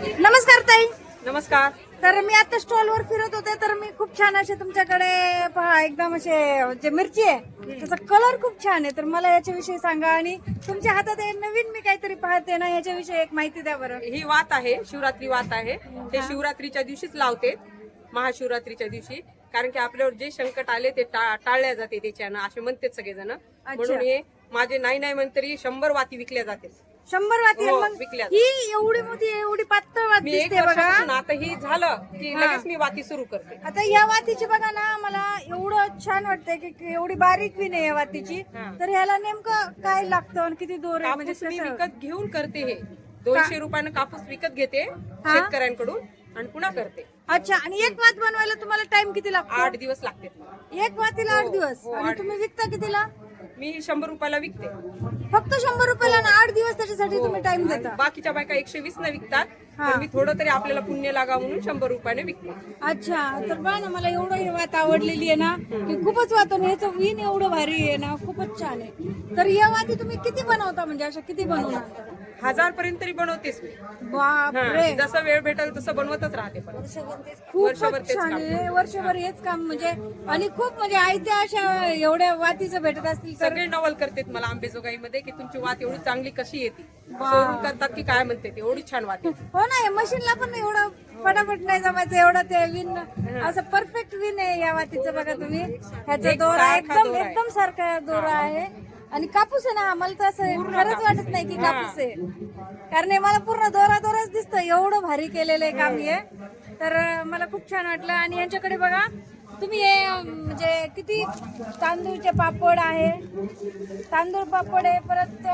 नमस्कार ताई. नमस्कार. तर मी आता स्टॉलवर फिरत होते तर मी खूप छान असे तुमच्याकडे पहा एकदम असे जे मिरची आहे त्याचा कलर खूप छान आहे. तर मला याच्याविषयी सांगा आणि तुमच्या हातात हे नवीन मी काहीतरी पाहते ना याच्याविषयी एक माहिती द्या बरं. ही वात आहे शिवरात्री वात आहे. हे. शिवरात्रीच्या दिवशीच लावते महाशिवरात्रीच्या दिवशी. कारण की आपल्यावर जे संकट आले ते टाळल्या जाते त्याच्यानं असे म्हणतात सगळेजण. म्हणून हे माझे नाही नाही म्हणतरी शंभर वाती विकल्या जाते शंभर वाती आहे. हो, मग. ही एवढी मोठी एवढी पातळ वात मी एक दिसते बघा. वर्षापासून आता ही झालं की लगेच मी वाती सुरू करते. आता या वातीची बघा ना मला एवढं छान वाटतंय की की एवढी बारीक विण आहे या वातीची. हा. तर ह्याला नेमकं काय लागतं आणि किती दोर आहे? म्हणजे कापूस मी कसं? विकत घेऊन करते हे. दोनशे रुपयानं कापूस विकत घेते शेतकऱ्यांकडून आणि पुन्हा करते. अच्छा आणि एक वात बनवायला तुम्हाला टाइम किती लागतो? आठ दिवस लागते. एक वातीला आठ दिवस. हो, आणि तुम्ही विकता कितीला? मी शंभर रुपयाला विकते. फक्त शंभर रुपयाला आणि आठ दिवस त्याच्यासाठी तुम्ही टाइम देता. बाकीच्या बायका एकशे वीस न विकतात हा. तर मी थोडं तरी आपल्याला पुण्य लागा म्हणून शंभर रुपयाने विकते. अच्छा तर बघा ना मला एवढं ही वात आवडलेली आहे ना की खूपच वात आणि ह्याचं विण एवढं भारी आहे ना खूपच छान आहे. तर या वाती तुम्ही किती बनवता म्हणजे अशा किती बनवणार? हजार पर्यंत तरी बनवतेस मी. बापरे. हा, जसं वेळ भेटेल तसं बनवतच राहते पण वर्षभर तेच छान काम. आहे वर्षभर हेच काम म्हणजे आणि खूप म्हणजे आयत्या अशा एवढ्या वातीचं भेटत असतील तर सगळे नवल करतात मला आंबेजोगाईमध्ये की तुमची वात एवढी चांगली कशी येते? करतात की काय म्हणते ते? एवढी छान वाट येते. हो ना मशीनला पण एवढं फटाफट नाही जमायचं एवढं ते विण असं परफेक्ट विण आहे या वातीचं बघा तुम्ही. ह्याचा एक दोरा सारखा एकदम दोरा आहे. एकदम सारखा दोरा आहे. आणि कापूस आहे ना मला तर असं खरंच वाटत नाही की कापूस आहे. कारण हे मला पूर्ण दोरा दोराच दिसतं एवढं भारी केलेलं आहे काम हे. तर मला खूप छान वाटलं. आणि यांच्याकडे बघा तुम्ही हे म्हणजे किती तांदूळचे पापड आहे. तांदूळ पापड आहे परत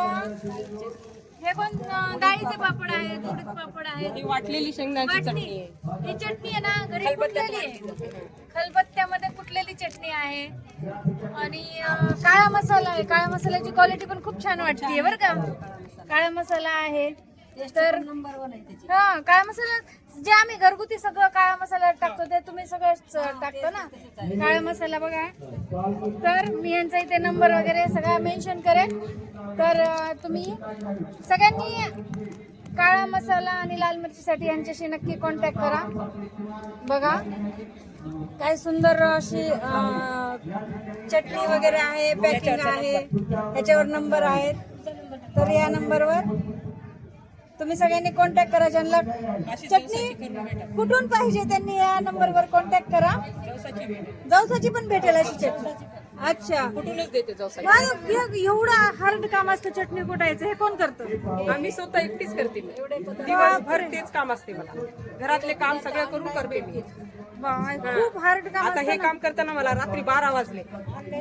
हे पण डाळीचे पापड आहेत उडीद पापड आहेत. ही वाटलेली शेंगदाण्याची चटणी आहे. ही चटणी आहे ना घरी कुटलेली आहे? खलबत्त्यामध्ये कुटलेली चटणी आहे? आणि अं, काळा मसाला आहे. काळ्या मसाल्याची क्वालिटी पण खूप छान वाटते बरं का? काळा मसाला आहे. तर हा काळा मसाला जे आम्ही घरगुती सगळं काळा मसाला टाकतो ते तुम्ही सगळं टाकतो ना? काळा मसाला बघा. तर मी यांचा इथे नंबर वगैरे सगळा मेन्शन करेन. तर तुम्ही सगळ्यांनी काळा मसाला आणि लाल मिरचीसाठी यांच्याशी नक्की कॉन्टॅक्ट करा. बघा. काय सुंदर अशी चटणी वगैरे आहे पॅकिंग आहे. ह्याच्यावर नंबर आहेत. तर या नंबरवर तुम्ही सगळ्यांनी कॉन्टॅक्ट करा ज्यांना चटणी. कुठून पाहिजे त्यांनी या नंबरवर कॉन्टॅक्ट करा. जवसाची पण भेटेल अशी चटणी. अच्छा. कुठूनच देते जवसाची. एवढं हार्ड काम असतं चटणी कुटायचं. हे कोण करतं? आम्ही स्वतः एकटीच करते. दिवसभर तेच काम असते मला. घरातले काम सगळं करून करते मी. खूप हार्ड काम आता हे काम करताना मला रात्री बारा वाजले.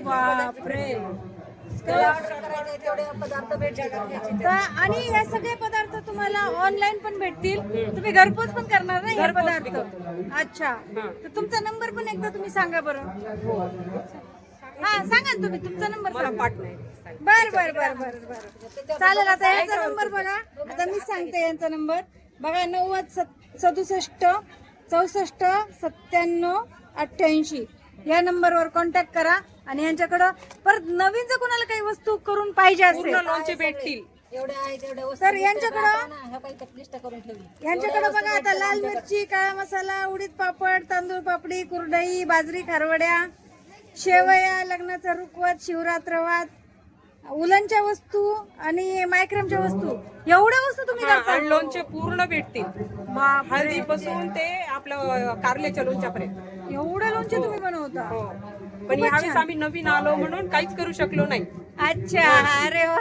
बापरे. आणि हे सगळे पदार्थ तुम्हाला ऑनलाईन पण भेटतील. तुम्ही घरपोच पण करणार ना हे पदार्थ? अच्छा. तर तुमचा नंबर पण एकदा तुम्ही सांगा बरं. हा सांगा तुम्ही. तुमचा नंबर सांगा. बर बर बर बर बर. चालेल आता यांचा नंबर बघा. आता मी सांगते यांचा नंबर बघा नव्वद सदुसष्ट चौसष्ट सत्त्याण्णव अठ्ठ्याऐंशी. या नंबरवर कॉन्टॅक्ट करा. आणि यांच्याकडं परत नवीन जर कोणाला काही वस्तू करून पाहिजे पूर्ण असेल लोणचे भेटतील. तर यांच्याकडं यांच्याकडे बघा आता लाल मिरची काळा मसाला उडीद पापड तांदूळ पापडी कुरडई बाजरी खारवड्या शेवया लग्नाचा रुखवात शिवरात्रवात उलनच्या वस्तू आणि मायक्रमच्या वस्तू एवढ्या वस्तू तुम्ही करता. आणि लोणचे पूर्ण भेटतील. बापरे. हळदी पासून ते आपलं कारल्याच्या लोणच्यापर्यंत. एवढं लोणचे तुम्ही बनवता. हो. पण यावेळेस आम्ही नवीन आलो म्हणून काहीच करू शकलो नाही. अच्छा अरे वा.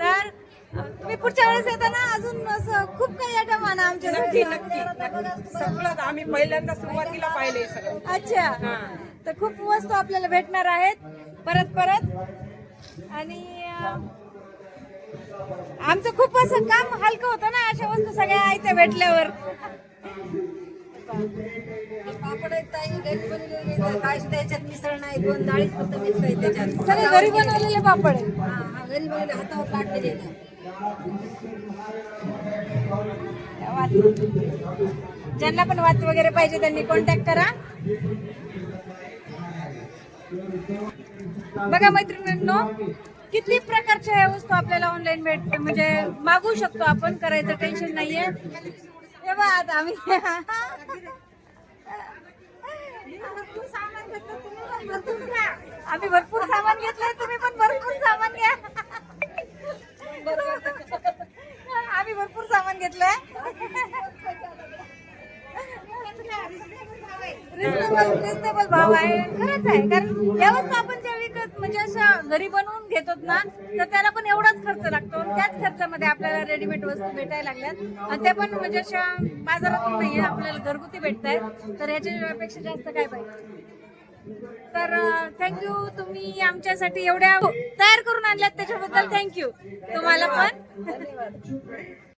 तर तुम्ही पुढच्या वेळेस येताना अजून असं खूप काही आयटम आणा आमच्यासाठी. नक्की. नक्की सगळं आम्ही पहिल्यांदा सुरुवातीला पाहिले सगळं. अच्छा. हा. तर खूप वस्तू आपल्याला भेटणार आहेत. परत परत. आणि आमचं खूप असं काम हलकं होतं ना अशा वस्तू सगळ्या आयत्या भेटल्यावर. पापड ताई घरी बनवलेले काय सुद्धा याच्यात मिसळ नाही दोन डाळीच फक्त मिक्स आहे त्याच्यात सगळे घरी बनवलेले पापड हा घरी बनवले हातावर. ज्यांना पण वात वगैरे पाहिजे त्यांनी कॉन्टॅक्ट करा. बघा मैत्रिणींनो किती प्रकारच्या ह्या वस्तू आपल्याला ऑनलाईन भेट म्हणजे मागवू शकतो आपण करायचं टेन्शन नाहीये. हे बघ आता आम्ही. आम्ही भरपूर सामान घेतलंय तुम्ही पण भरपूर सामान घ्या. आम्ही भरपूर सामान घेतलंय. रिजनेबल भाव आहे. खरंच आहे कारण व्यवस्था विकत म्हणजे अशा घरी बनवून घेतो ना तर त्याला पण एवढाच खर्च लागतो. आणि त्याच खर्चामध्ये आपल्याला रेडीमेड वस्तू भेटायला लागल्यात. आणि त्या पण म्हणजे अशा बाजारातून नाहीये आपल्याला घरगुती भेटत आहेत तर ह्याच्यापेक्षा जास्त काय पाहिजे तर थँक्यू तुम्ही आमच्यासाठी एवढ्या तयार करून आणल्यात त्याच्याबद्दल थँक्यू तुम्हाला पण.